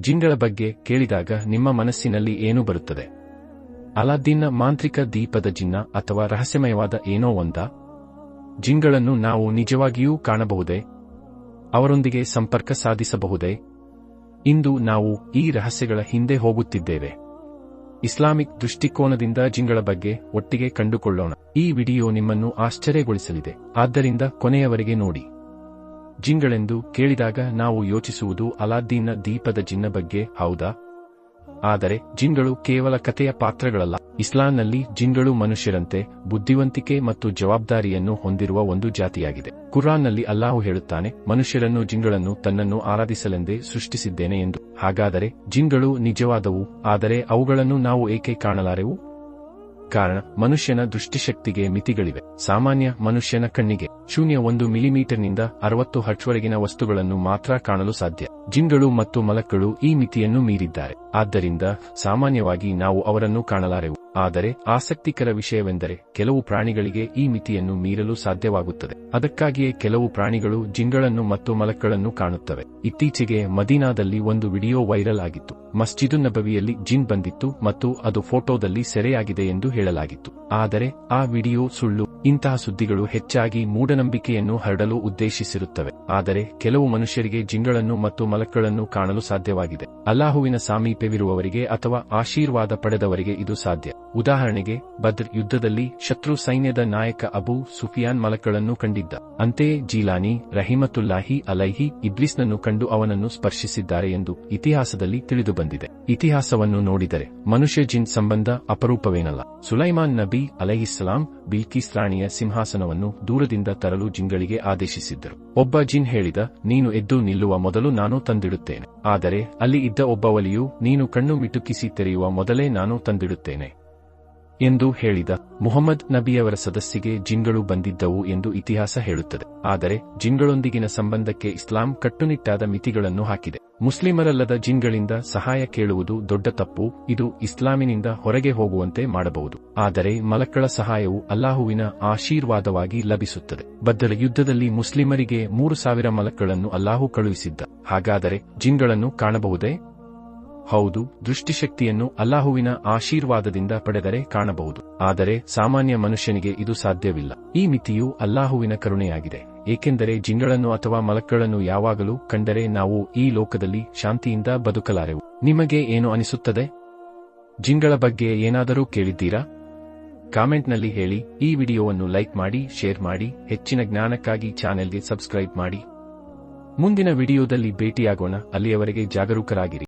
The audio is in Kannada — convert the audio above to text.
ಜಿನ್ಗಳ ಬಗ್ಗೆ ಕೇಳಿದಾಗ ನಿಮ್ಮ ಮನಸ್ಸಿನಲ್ಲಿ ಏನು ಬರುತ್ತದೆ? ಅಲಾದ್ದೀನ್ನ ಮಾಂತ್ರಿಕ ದೀಪದ ಜಿನ್ನ ಅಥವಾ ರಹಸ್ಯಮಯವಾದ ಏನೋ ಒಂದ? ಜಿಂಗಳನ್ನು ನಾವು ನಿಜವಾಗಿಯೂ ಕಾಣಬಹುದೇ? ಅವರೊಂದಿಗೆ ಸಂಪರ್ಕ ಸಾಧಿಸಬಹುದೇ? ಇಂದು ನಾವು ಈ ರಹಸ್ಯಗಳ ಹಿಂದೆ ಹೋಗುತ್ತಿದ್ದೇವೆ. ಇಸ್ಲಾಮಿಕ್ ದೃಷ್ಟಿಕೋನದಿಂದ ಜಿಂಗಳ ಬಗ್ಗೆ ಒಟ್ಟಿಗೆ ಕಂಡುಕೊಳ್ಳೋಣ. ಈ ವಿಡಿಯೋ ನಿಮ್ಮನ್ನು ಆಶ್ಚರ್ಯಗೊಳಿಸಲಿದೆ. ಆದ್ದರಿಂದ ಕೊನೆಯವರೆಗೆ ನೋಡಿ. ಜಿನ್ಗಳೆಂದು ಕೇಳಿದಾಗ ನಾವು ಯೋಚಿಸುವುದು ಅಲಾದ್ದೀನ್ನ ದೀಪದ ಜಿನ್ನ ಬಗ್ಗೆ, ಹೌದಾ? ಆದರೆ ಜಿನ್ಗಳು ಕೇವಲ ಕಥೆಯ ಪಾತ್ರಗಳಲ್ಲ. ಇಸ್ಲಾಂನಲ್ಲಿ ಜಿನ್ಗಳು ಮನುಷ್ಯರಂತೆ, ಬುದ್ಧಿವಂತಿಕೆ ಮತ್ತು ಜವಾಬ್ದಾರಿಯನ್ನು ಹೊಂದಿರುವ ಒಂದು ಜಾತಿಯಾಗಿದೆ. ಕುರಾನ್ನಲ್ಲಿ ಅಲ್ಲಾಹು ಹೇಳುತ್ತಾನೆ, ಮನುಷ್ಯರನ್ನು ಜಿನ್ಗಳನ್ನು ತನ್ನನ್ನು ಆರಾಧಿಸಲೆಂದೇ ಸೃಷ್ಟಿಸಿದ್ದೇನೆ ಎಂದು. ಹಾಗಾದರೆ ಜಿನ್ಗಳು ನಿಜವಾದವು, ಆದರೆ ಅವುಗಳನ್ನು ನಾವು ಏಕೆ ಕಾಣಲಾರೆವು? ಕಾರಣ ಮನುಷ್ಯನ ದೃಷ್ಟಿಶಕ್ತಿಗೆ ಮಿತಿಗಳಿವೆ. ಸಾಮಾನ್ಯ ಮನುಷ್ಯನ ಕಣ್ಣಿಗೆ ಶೂನ್ಯ ಒಂದು ಮಿಲಿಮೀಟರ್ನಿಂದ ಅರವತ್ತು ಹಟ್ವರೆಗಿನ ವಸ್ತುಗಳನ್ನು ಮಾತ್ರ ಕಾಣಲು ಸಾಧ್ಯ. ಜಿನ್ಗಳು ಮತ್ತು ಮಲಕ್ಗಳು ಈ ಮಿತಿಯನ್ನು ಮೀರಿದ್ದಾರೆ. ಆದ್ದರಿಂದ ಸಾಮಾನ್ಯವಾಗಿ ನಾವು ಅವರನ್ನು ಕಾಣಲಾರೆವು. ಆದರೆ ಆಸಕ್ತಿಕರ ವಿಷಯವೆಂದರೆ ಕೆಲವು ಪ್ರಾಣಿಗಳಿಗೆ ಈ ಮಿತಿಯನ್ನು ಮೀರಲು ಸಾಧ್ಯವಾಗುತ್ತದೆ. ಅದಕ್ಕಾಗಿಯೇ ಕೆಲವು ಪ್ರಾಣಿಗಳು ಜಿಂಗಳನ್ನು ಮತ್ತು ಮಲಕ್ಗಳನ್ನು ಕಾಣುತ್ತವೆ. ಇತ್ತೀಚೆಗೆ ಮದೀನಾದಲ್ಲಿ ಒಂದು ವಿಡಿಯೋ ವೈರಲ್ ಆಗಿತ್ತು. ಮಸ್ಜಿದು ನಬವಿಯಲ್ಲಿ ಜಿನ್ ಬಂದಿತ್ತು ಮತ್ತು ಅದು ಫೋಟೋದಲ್ಲಿ ಸೆರೆಯಾಗಿದೆ ಎಂದು ಹೇಳಲಾಗಿತ್ತು. ಆದರೆ ಆ ವಿಡಿಯೋ ಸುಳ್ಳು. ಇಂತಹ ಸುದ್ದಿಗಳು ಹೆಚ್ಚಾಗಿ ಮೂಢನಂಬಿಕೆಯನ್ನು ಹರಡಲು ಉದ್ದೇಶಿಸಿರುತ್ತವೆ. ಆದರೆ ಕೆಲವು ಮನುಷ್ಯರಿಗೆ ಜಿಂಗಳನ್ನು ಮತ್ತು ಮಲಕ್ಗಳನ್ನು ಕಾಣಲು ಸಾಧ್ಯವಾಗಿದೆ. ಅಲ್ಲಾಹುವಿನ ಸಾಮೀಪ್ಯವಿರುವವರಿಗೆ ಅಥವಾ ಆಶೀರ್ವಾದ ಪಡೆದವರಿಗೆ ಇದು ಸಾಧ್ಯ. ಉದಾಹರಣೆಗೆ, ಬದ್ರ್ ಯುದ್ಧದಲ್ಲಿ ಶತ್ರು ಸೈನ್ಯದ ನಾಯಕ ಅಬು ಸುಫಿಯಾನ್ ಮಲಕ್ಗಳನ್ನು ಕಂಡಿದ್ದ. ಅಂತೆಯೇ ಜೀಲಾನಿ, ರಹಿಮತುಲ್ಲಾಹಿ ಅಲೈಹಿ ಇಬ್ರಿಸ್ನನ್ನು ಕಂಡು ಅವನನ್ನು ಸ್ಪರ್ಶಿಸಿದ್ದಾರೆ ಎಂದು ಇತಿಹಾಸದಲ್ಲಿ ತಿಳಿದುಬಂದಿದೆ. ಇತಿಹಾಸವನ್ನು ನೋಡಿದರೆ ಮನುಷ್ಯ ಜಿನ್ ಸಂಬಂಧ ಅಪರೂಪವೇನಲ್ಲ. ಸುಲೈಮಾನ್ ನಬಿ ಅಲೈಹಿಸ್ಲಾಂ ಬಿಲ್ಕಿಸ್ ರಾಣಿಯ ಸಿಂಹಾಸನವನ್ನು ದೂರದಿಂದ ತರಲು ಜಿನ್ಗಳಿಗೆ ಆದೇಶಿಸಿದ್ದರು. ಒಬ್ಬ ಜಿನ್ ಹೇಳಿದ, ನೀನು ಎದ್ದು ನಿಲ್ಲುವ ಮೊದಲು ನಾನು ತಂದಿಡುತ್ತೇನೆ. ಆದರೆ ಅಲ್ಲಿ ಇದ್ದ ಒಬ್ಬ ಒಲಿಯು ನೀನು ಕಣ್ಣು ಮಿಟುಕಿಸಿ ತೆರೆಯುವ ಮೊದಲೇ ನಾನು ತಂದಿಡುತ್ತೇನೆ. ಎಂದು ಹೇಳಿದ ಮುಹಮ್ಮದ್ ನಬಿಯವರ ಸದಸ್ಸಿಗೆ ಜಿನ್ಗಳು ಬಂದಿದ್ದವು ಎಂದು ಇತಿಹಾಸ ಹೇಳುತ್ತದೆ. ಆದರೆ ಜಿನ್ಗಳೊಂದಿಗಿನ ಸಂಬಂಧಕ್ಕೆ ಇಸ್ಲಾಂ ಕಟ್ಟುನಿಟ್ಟಾದ ಮಿತಿಗಳನ್ನು ಹಾಕಿದೆ. ಮುಸ್ಲಿಮರಲ್ಲದ ಜಿನ್ಗಳಿಂದ ಸಹಾಯ ಕೇಳುವುದು ದೊಡ್ಡ ತಪ್ಪು. ಇದು ಇಸ್ಲಾಮಿನಿಂದ ಹೊರಗೆ ಹೋಗುವಂತೆ ಮಾಡಬಹುದು. ಆದರೆ ಮಲಕ್ಕಳ ಸಹಾಯವು ಅಲ್ಲಾಹುವಿನ ಆಶೀರ್ವಾದವಾಗಿ ಲಭಿಸುತ್ತದೆ. ಬದ್ದಲ ಯುದ್ಧದಲ್ಲಿ ಮುಸ್ಲಿಮರಿಗೆ ಮೂರು ಸಾವಿರ ಮಲಕ್ಗಳನ್ನು ಅಲ್ಲಾಹು ಕಳುಹಿಸಿದ್ದ. ಹಾಗಾದರೆ ಜಿನ್ಗಳನ್ನು ಕಾಣಬಹುದೇ? ಹೌದು, ದೃಷ್ಟಿಶಕ್ತಿಯನ್ನು ಅಲ್ಲಾಹುವಿನ ಆಶೀರ್ವಾದದಿಂದ ಪಡೆದರೆ ಕಾಣಬಹುದು. ಆದರೆ ಸಾಮಾನ್ಯ ಮನುಷ್ಯನಿಗೆ ಇದು ಸಾಧ್ಯವಿಲ್ಲ. ಈ ಮಿತಿಯು ಅಲ್ಲಾಹುವಿನ ಕರುಣೆಯಾಗಿದೆ. ಏಕೆಂದರೆ ಜಿಂಗಳನ್ನು ಅಥವಾ ಮಲಕ್ಗಳನ್ನು ಯಾವಾಗಲೂ ಕಂಡರೆ ನಾವು ಈ ಲೋಕದಲ್ಲಿ ಶಾಂತಿಯಿಂದ ಬದುಕಲಾರೆವು. ನಿಮಗೆ ಏನು ಅನಿಸುತ್ತದೆ? ಜಿಂಗಳ ಬಗ್ಗೆ ಏನಾದರೂ ಕೇಳಿದ್ದೀರಾ? ಕಾಮೆಂಟ್ನಲ್ಲಿ ಹೇಳಿ. ಈ ವಿಡಿಯೋವನ್ನು ಲೈಕ್ ಮಾಡಿ, ಶೇರ್ ಮಾಡಿ, ಹೆಚ್ಚಿನ ಜ್ಞಾನಕ್ಕಾಗಿ ಚಾನೆಲ್ಗೆ ಸಬ್ಸ್ಕ್ರೈಬ್ ಮಾಡಿ. ಮುಂದಿನ ವಿಡಿಯೋದಲ್ಲಿ ಭೇಟಿಯಾಗೋಣ. ಅಲ್ಲಿಯವರೆಗೆ ಜಾಗರೂಕರಾಗಿರಿ.